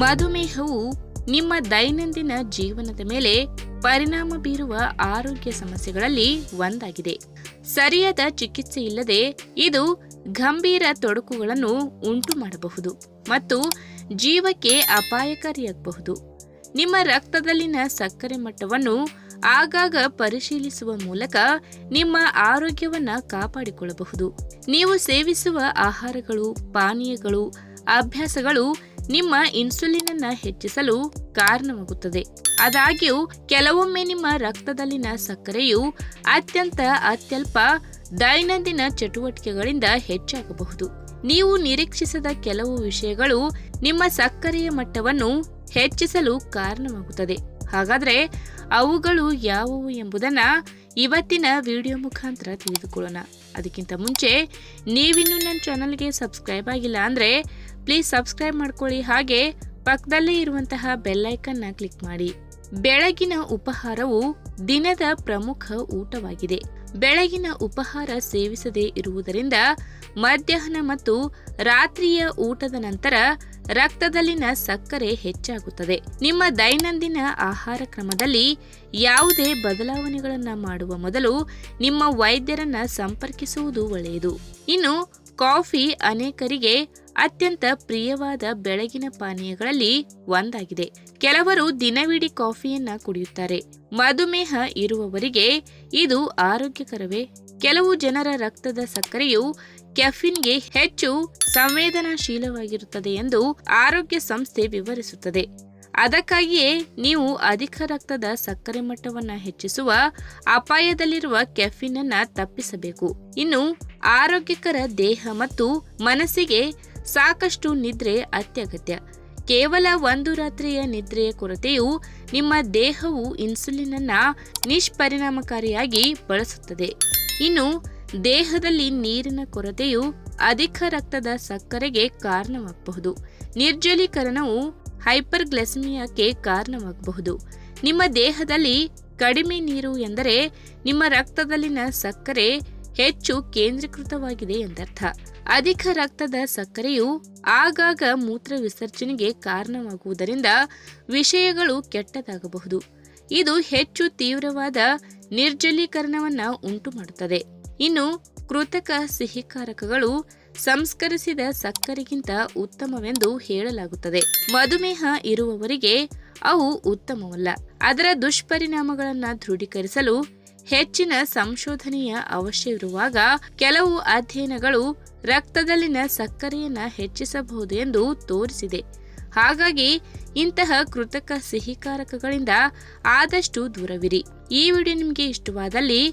ಮಧುಮೇಹವು ನಿಮ್ಮ ದೈನಂದಿನ ಜೀವನದ ಮೇಲೆ ಪರಿಣಾಮ ಬೀರುವ ಆರೋಗ್ಯ ಸಮಸ್ಯೆಗಳಲ್ಲಿ ಒಂದಾಗಿದೆ. ಸರಿಯಾದ ಚಿಕಿತ್ಸೆ ಇಲ್ಲದೆ ಇದು ಗಂಭೀರ ತೊಡಕುಗಳನ್ನು ಉಂಟು ಮಾಡಬಹುದು ಮತ್ತು ಜೀವಕ್ಕೆ ಅಪಾಯಕಾರಿಯಾಗಬಹುದು. ನಿಮ್ಮ ರಕ್ತದಲ್ಲಿನ ಸಕ್ಕರೆ ಮಟ್ಟವನ್ನು ಆಗಾಗ ಪರಿಶೀಲಿಸುವ ಮೂಲಕ ನಿಮ್ಮ ಆರೋಗ್ಯವನ್ನು ಕಾಪಾಡಿಕೊಳ್ಳಬಹುದು. ನೀವು ಸೇವಿಸುವ ಆಹಾರಗಳು, ಪಾನೀಯಗಳು, ಅಭ್ಯಾಸಗಳು ನಿಮ್ಮ ಇನ್ಸುಲಿನ್ ಅನ್ನು ಹೆಚ್ಚಿಸಲು ಕಾರಣವಾಗುತ್ತದೆ. ಆದಾಗ್ಯೂ, ಕೆಲವೊಮ್ಮೆ ನಿಮ್ಮ ರಕ್ತದಲ್ಲಿನ ಸಕ್ಕರೆಯು ಅತ್ಯಂತ ಅತ್ಯಲ್ಪ ದೈನಂದಿನ ಚಟುವಟಿಕೆಗಳಿಂದ ಹೆಚ್ಚಾಗಬಹುದು. ನೀವು ನಿರೀಕ್ಷಿಸದ ಕೆಲವು ವಿಷಯಗಳು ನಿಮ್ಮ ಸಕ್ಕರೆಯ ಮಟ್ಟವನ್ನು ಹೆಚ್ಚಿಸಲು ಕಾರಣವಾಗುತ್ತದೆ. ಹಾಗಾದ್ರೆ ಅವುಗಳು ಯಾವುವು ಎಂಬುದನ್ನ ಇವತ್ತಿನ ವಿಡಿಯೋ ಮುಖಾಂತರ ತಿಳಿದುಕೊಳ್ಳೋಣ. ಅದಕ್ಕಿಂತ ಮುಂಚೆ ನೀವಿನ್ನೂ ನನ್ನ ಚಾನಲ್ಗೆ ಸಬ್ಸ್ಕ್ರೈಬ್ ಆಗಿಲ್ಲ ಅಂದ್ರೆ ಪ್ಲೀಸ್ ಸಬ್ಸ್ಕ್ರೈಬ್ ಮಾಡ್ಕೊಳ್ಳಿ. ಹಾಗೆ ಪಕ್ಕದಲ್ಲೇ ಇರುವಂತಹ ಬೆಲ್ಲೈಕನ್ನ ಕ್ಲಿಕ್ ಮಾಡಿ. ಬೆಳಗಿನ ಉಪಹಾರವು ದಿನದ ಪ್ರಮುಖ ಊಟವಾಗಿದೆ. ಬೆಳಗಿನ ಉಪಹಾರ ಸೇವಿಸದೇ ಇರುವುದರಿಂದ ಮಧ್ಯಾಹ್ನ ಮತ್ತು ರಾತ್ರಿಯ ಊಟದ ನಂತರ ರಕ್ತದಲ್ಲಿನ ಸಕ್ಕರೆ ಹೆಚ್ಚಾಗುತ್ತದೆ. ನಿಮ್ಮ ದೈನಂದಿನ ಆಹಾರ ಕ್ರಮದಲ್ಲಿ ಯಾವುದೇ ಬದಲಾವಣೆಗಳನ್ನು ಮಾಡುವ ಮೊದಲು ನಿಮ್ಮ ವೈದ್ಯರನ್ನ ಸಂಪರ್ಕಿಸುವುದು ಒಳ್ಳೆಯದು. ಇನ್ನು ಕಾಫಿ ಅನೇಕರಿಗೆ ಅತ್ಯಂತ ಪ್ರಿಯವಾದ ಬೆಳಗಿನ ಪಾನೀಯಗಳಲ್ಲಿ ಒಂದಾಗಿದೆ. ಕೆಲವರು ದಿನವಿಡೀ ಕಾಫಿಯನ್ನ ಕುಡಿಯುತ್ತಾರೆ. ಮಧುಮೇಹ ಇರುವವರಿಗೆ ಇದು ಆರೋಗ್ಯಕರವೇ. ಕೆಲವು ಜನರ ರಕ್ತದ ಸಕ್ಕರೆಯು ಕೆಫಿನ್ಗೆ ಹೆಚ್ಚು ಸಂವೇದನಾಶೀಲವಾಗಿರುತ್ತದೆ ಎಂದು ಆರೋಗ್ಯ ಸಂಸ್ಥೆ ವಿವರಿಸುತ್ತದೆ. ಅದಕ್ಕಾಗಿಯೇ ನೀವು ಅಧಿಕ ರಕ್ತದ ಸಕ್ಕರೆ ಮಟ್ಟವನ್ನು ಹೆಚ್ಚಿಸುವ ಅಪಾಯದಲ್ಲಿರುವ ಕೆಫಿನ್ ಅನ್ನ ತಪ್ಪಿಸಬೇಕು. ಇನ್ನು ಆರೋಗ್ಯಕರ ದೇಹ ಮತ್ತು ಮನಸ್ಸಿಗೆ ಸಾಕಷ್ಟು ನಿದ್ರೆ ಅತ್ಯಗತ್ಯ. ಕೇವಲ ಒಂದು ರಾತ್ರಿಯ ನಿದ್ರೆಯ ಕೊರತೆಯು ನಿಮ್ಮ ದೇಹವು ಇನ್ಸುಲಿನ್ ಅನ್ನ ನಿಷ್ಪರಿಣಾಮಕಾರಿಯಾಗಿ ಬಳಸುತ್ತದೆ. ಇನ್ನು ದೇಹದಲ್ಲಿ ನೀರಿನ ಕೊರತೆಯು ಅಧಿಕ ರಕ್ತದ ಸಕ್ಕರೆಗೆ ಕಾರಣವಾಗಬಹುದು. ನಿರ್ಜಲೀಕರಣವು ಹೈಪರ್ಗ್ಲೆಸಮಿಯಾಕ್ಕೆ ಕಾರಣವಾಗಬಹುದು. ನಿಮ್ಮ ದೇಹದಲ್ಲಿ ಕಡಿಮೆ ನೀರು ಎಂದರೆ ನಿಮ್ಮ ರಕ್ತದಲ್ಲಿನ ಸಕ್ಕರೆ ಹೆಚ್ಚು ಕೇಂದ್ರೀಕೃತವಾಗಿದೆ ಎಂದರ್ಥ. ಅಧಿಕ ರಕ್ತದ ಸಕ್ಕರೆಯು ಆಗಾಗ ಮೂತ್ರ ವಿಸರ್ಜನೆಗೆ ಕಾರಣವಾಗುವುದರಿಂದ ವಿಷಯಗಳು ಕೆಟ್ಟದಾಗಬಹುದು. ಇದು ಹೆಚ್ಚು ತೀವ್ರವಾದ ನಿರ್ಜಲೀಕರಣವನ್ನು ಉಂಟು ಮಾಡುತ್ತದೆ ಇನ್ನು ಕೃತಕ ಸಿಹಿಕಾರಕಗಳು ಸಂಸ್ಕರಿಸಿದ ಸಕ್ಕರೆಗಿಂತ ಉತ್ತಮವೆಂದು ಹೇಳಲಾಗುತ್ತದೆ. ಮಧುಮೇಹ ಇರುವವರಿಗೆ ಅವು ಉತ್ತಮವಲ್ಲ. ಅದರ ದುಷ್ಪರಿಣಾಮಗಳನ್ನು ದೃಢೀಕರಿಸಲು ಹೆಚ್ಚಿನ ಸಂಶೋಧನೆಯ ಅವಶ್ಯವಿರುವಾಗ ಕೆಲವು ಅಧ್ಯಯನಗಳು ರಕ್ತದಲ್ಲಿನ ಸಕ್ಕರೆಯನ್ನ ಹೆಚ್ಚಿಸಬಹುದು ಎಂದು ತೋರಿಸಿದೆ. ಹಾಗಾಗಿ ಇಂತಹ ಕೃತಕ ಸಿಹಿಕಾರಕಗಳಿಂದ ಆದಷ್ಟು ದೂರವಿರಿ. ಈ ವಿಡಿಯೋ ನಿಮಗೆ ಇಷ್ಟವಾದಲ್ಲಿ